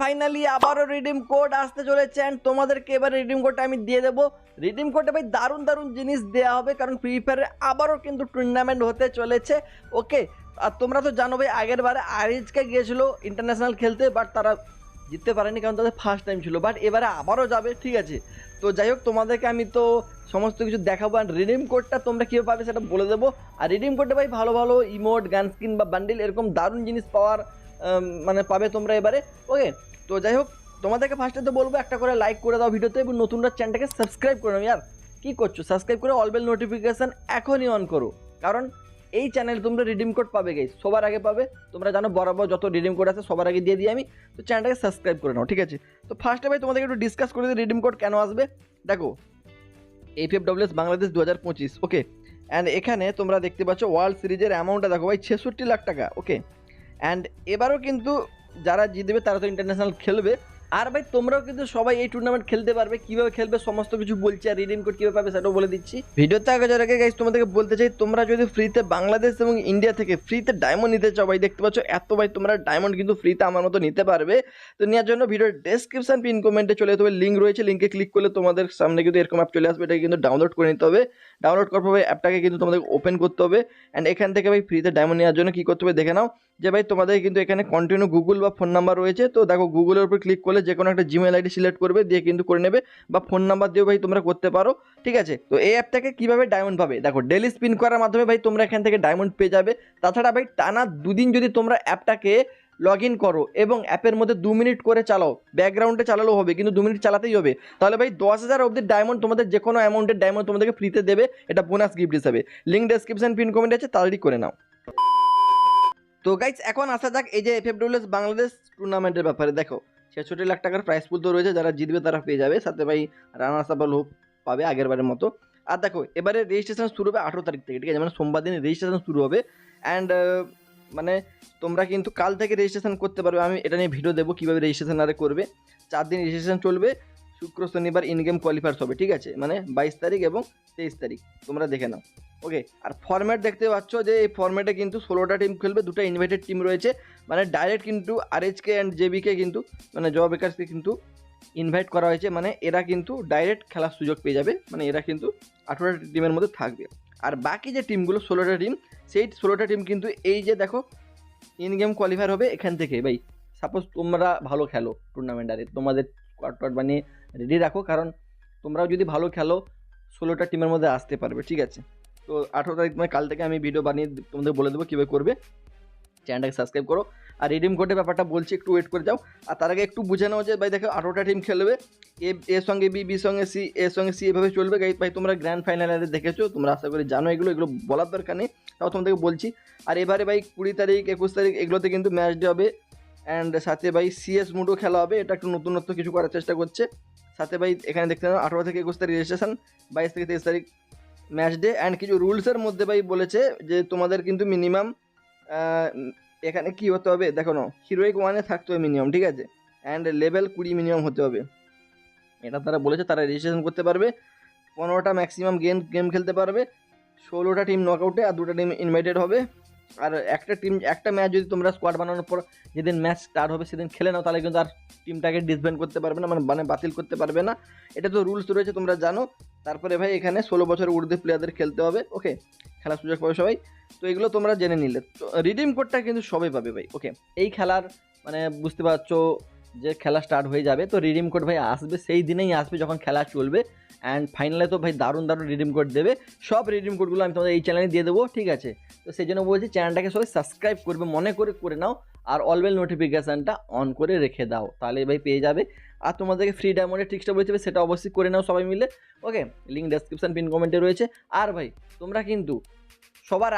Finally আবারও redeem code আসতে চলেছে অ্যান্ড তোমাদেরকে এবার রিডিম কোডটা আমি দিয়ে দেবো। রিডিম কোডে ভাই দারুণ দারুণ জিনিস দেওয়া হবে কারণ ফ্রি ফায়ারে আবারও কিন্তু টুর্নামেন্ট হতে চলেছে। ওকে আর তোমরা তো জানো ভাই, আগের বারে আরিজকে গিয়েছিল ইন্টারন্যাশনাল খেলতে বাট তারা জিততে পারেনি কারণ তাদের ফার্স্ট টাইম ছিল। বাট এবারে আবারও যাবে, ঠিক আছে। তো যাই হোক, তোমাদেরকে আমি তো সমস্ত কিছু দেখাবো আর রিডিম কোডটা তোমরা কীভাবে পাবে সেটা বলে দেবো। আর রিডিম কোডে ভাই ভালো ভালো ইমোট গান স্কিন বা বান্ডিল এরকম দারুণ জিনিস পাওয়ার মানে পাবে তোমরা এবারে। ওকে তো যাই হোক, তোমাদেরকে ফার্স্টে তো বলব, একটা করে লাইক করে দাও ভিডিওতে এবং নতুনরা চ্যানেলটাকে সাবস্ক্রাইব করে নাও। ইয়ার, কী করছ? সাবস্ক্রাইব করে অলবেল নোটিফিকেশান এখনই অন করো। কারণ এই চ্যানেলে তোমরা রিডিম কোড পাবে গেই সবার আগে পাবে। তোমরা জানো বরাবর যত রিডিম কোড আছে, সবার আগে দিয়ে দিই আমি। তো চ্যানেলটাকে সাবস্ক্রাইব করে নাও, ঠিক আছে? তো ফার্স্টে ভাই, তোমাদেরকে একটু ডিসকাস করে দিই রিডিম কোড কেন আসবে। দেখো এফএফডব্লিউএস বাংলাদেশ দু হাজার পঁচিশ ওকে অ্যান্ড এখানে তোমরা দেখতে পাচ্ছ ওয়ার্ল্ড সিরিজের অ্যামাউন্টটা দেখো ভাই, ছেষট্টি লাখ টাকা ওকে অ্যান্ড এবারও কিন্তু যারা জিতবে তারা তো ইন্টারন্যাশনাল খেলবে। আর ভাই, তোমরাও কিন্তু সবাই এই টুর্নামেন্ট খেলতে পারবে, কীভাবে খেলবে, সমস্ত কিছু বলছি আর রিডিম কোড কীভাবে পাবে সেটাও বলে দিচ্ছি। ভিডিওতে আগে যার গাইজ তোমাদেরকে বলতে চাই, তোমরা যদি ফ্রিতে বাংলাদেশ এবং ইন্ডিয়া থেকে ফ্রিতে ডায়মন্ড নিতে চাও ভাই, দেখতে পাচ্ছ এত ভাই, তোমরা ডায়মন্ড কিন্তু ফ্রিতে আমার মতো নিতে পারবে। তো নেওয়ার জন্য ভিডিওর ডেসক্রিপশন পিন কমেন্টে চলে যেতে হবে লিঙ্ক রয়েছে লিঙ্কে ক্লিক করলে তোমাদের সামনে কিন্তু এরকম অ্যাপ চলে আসবে, এটাকে কিন্তু ডাউনলোড করে নিতে হবে। ডাউনলোড করার পরে অ্যাপটাকে কিন্তু তোমাদের ওপেন করতে হবে। অ্যান্ড এখান থেকে ভাই ফ্রিতে ডায়মন্ড নেওয়ার জন্য কী করতে হবে, দেখে নাও। যে ভাই, তোমাদের কিন্তু এখানে কন্টিনিউ গুগল বা ফোন নাম্বার রয়েছে, তো দেখো গুগলের উপর ক্লিক করলে যে কোনো একটা জিমেল আইডি সিলেক্ট করবে, দিয়ে কিন্তু করে নেবে বা ফোন নাম্বার দিয়েও ভাই তোমরা করতে পারো, ঠিক আছে? তো এই অ্যাপটাকে কীভাবে ডায়মন্ড পাবে দেখো ডেলি স্পিন করার মাধ্যমে ভাই তোমরা এখান থেকে ডায়মন্ড পেয়ে যাবে। তাছাড়া ভাই টানা দুদিন যদি তোমরা অ্যাপটাকে লগ ইন করো এবং অ্যাপের মধ্যে দু মিনিট করে চালাও ব্যাকগ্রাউন্ডে চালালেও হবে, কিন্তু দু মিনিট চালাতেই হবে, তাহলে ভাই দশ হাজার অবধি ডায়মন্ড তোমাদের যে কোনো অ্যামাউন্টের ডায়মন্ড তোমাদেরকে ফ্রিতে দেবে, এটা বোনাস গিফট হিসাবে। লিঙ্ক ডেসক্রিপশন পিন কমেন্ট আছে, তাড়াতাড়ি করে নাও। তো গাইজ এখন আসা যাক এই যে এফএফডব্লিউএস বাংলাদেশ টুর্নামেন্টের ব্যাপারে। দেখো ছেষট্টি লাখ টাকার প্রাইস পুল তো রয়েছে, যারা জিতবে তারা পেয়ে যাবে। সাথে ভাই রানার্স আপ হোপ পাবে আগেরবারের মতো। আর দেখো, এবারে রেজিস্ট্রেশন শুরু হবে আঠেরো তারিখ থেকে, ঠিক আছে? মানে সোমবার দিন রেজিস্ট্রেশন শুরু হবে। অ্যান্ড মানে তোমরা কিন্তু কাল থেকে রেজিস্ট্রেশন করতে পারবে। আমি এটা নিয়ে ভিডিও দেবো কীভাবে রেজিস্ট্রেশন আরে করবে। চার দিন রেজিস্ট্রেশন চলবে। শুক্র, শনিবার ইনগেম কোয়ালিফায়ার্স হবে, ঠিক আছে? মানে বাইশ তারিখ এবং তেইশ তারিখ, তোমরা দেখে নাও। ওকে আর ফরম্যাট দেখতে পাচ্ছ যে এই ফরম্যাটে কিন্তু ষোলোটা টিম খেলবে, দুটো ইনভাইটেড টিম রয়েছে। মানে ডাইরেক্ট কিন্তু আরএইচকে অ্যান্ড জেবিকে কিন্তু মানে জব বেকার্সকে কিন্তু ইনভাইট করা হয়েছে। মানে এরা কিন্তু ডাইরেক্ট খেলার সুযোগ পেয়ে যাবে। মানে এরা কিন্তু আঠেরোটা টিমের মধ্যে থাকবে। আর বাকি যে টিমগুলো ষোলোটা টিম সেই ষোলোটা টিম কিন্তু এই যে দেখো ইন গেম কোয়ালিফায়ার হবে এখান থেকে। ভাই সাপোজ তোমরা ভালো খেলো টুর্নামেন্ট আরে, তোমাদের স্কোয়াড টোয়াড বানিয়ে রেডি রাখো। কারণ তোমরাও যদি ভালো খেলো, ষোলোটা টিমের মধ্যে আসতে পারবে, ঠিক আছে? তো আঠেরো তারিখ মানে কাল থেকে আমি ভিডিও বানিয়ে তোমাদের বলে দেবো কীভাবে করবে। চ্যানেলটাকে সাবস্ক্রাইব করো। আর রিডিম কোডের ব্যাপারটা বলছি, একটু ওয়েট করে যাও। আর তার আগে একটু বুঝে নাও যে, ভাই দেখো, আঠেরোটা টিম খেলবে। এ এর সঙ্গে বি বির সঙ্গে সি এর সঙ্গে সি এভাবে চলবে। ভাই তোমরা গ্র্যান্ড ফাইনালে দেখেছ, তোমরা আশা করি জানো এগুলো এগুলো বলার দরকার নেই। তাও তোমাদেরকে বলছি। আর এবারে ভাই কুড়ি তারিখ, একুশ তারিখ, এগুলোতে কিন্তু ম্যাচ হবে। অ্যান্ড সাথে ভাই সিএস মুডও খেলা হবে, এটা একটু নতুনত্ব কিছু করার চেষ্টা করছে। সাথে ভাই এখানে দেখতে পাবেন আঠেরো থেকে একুশ তারিখ রেজিস্ট্রেশন বাইশ থেকে তেইশ তারিখ ম্যাচ ডে অ্যান্ড কিছু রুলসের মধ্যে ভাই বলেছে যে তোমাদের কিন্তু মিনিমাম এখানে কি হতে হবে? দেখো না হিরোইক ওয়ানে থাকতে হবে মিনিমাম ঠিক আছে? অ্যান্ড লেভেল কুড়ি মিনিমাম হতে হবে। এটা তারা বলেছে, তারা রেজিস্ট্রেশন করতে পারবে, পনেরোটা ম্যাক্সিমাম গেম গেম খেলতে পারবে, ষোলোটা টিম নকআউটে আর দুটো টিম ইনভাইটেড হবে। আর একটা টিম একটা ম্যাচ যদি তোমরা স্কোয়াড বানানোর পর যেদিন ম্যাচ স্টার্ট হবে সেদিন খেলে নাও, তাহলে কিন্তু আর টিমটাকে ডিসব্যান্ড করতে পারবে না মানে মানে বাতিল করতে পারবে না। এটা তো রুলস রয়েছে, তোমরা জানো। তারপরে ভাই, এখানে ষোলো বছর ঊর্ধ্বে প্লেয়ারদের খেলতে হবে। ওকে খেলার সুযোগ পাবে সবাই। তো এগুলো তোমরা জেনে নিলে। তো রিডিম কোডটা কিন্তু সবাই পাবে ভাই। ওকে এই খেলার মানে বুঝতে পারছ যে খেলা স্টার্ট হয়ে যাবে, তো রিডিম কোড ভাই আসবে, সেই দিনেই আসবে যখন খেলা চলবে। অ্যান্ড ফাইনালে তো ভাই দারুণ দারুণ রিডিম কোড দেবে। সব রিডিম কোডগুলো আমি তোমাদের এই চ্যানেলে দিয়ে দেবো, ঠিক আছে? তো সেই জন্য বলছি চ্যানেলটাকে সবাই সাবস্ক্রাইব করবে, মনে করে করে নাও, আর অলওয়েল নোটিফিকেশানটা অন করে রেখে দাও, তাহলে ভাই পেয়ে যাবে। আর তোমাদেরকে ফ্রি ডায়মন্ডের ট্রিক্সটা হবে সেটা অবশ্যই করে নাও সবাই মিলে ওকে লিঙ্ক ডেসক্রিপশন পিন কমেন্টে রয়েছে। আর ভাই, তোমরা কিন্তু সবার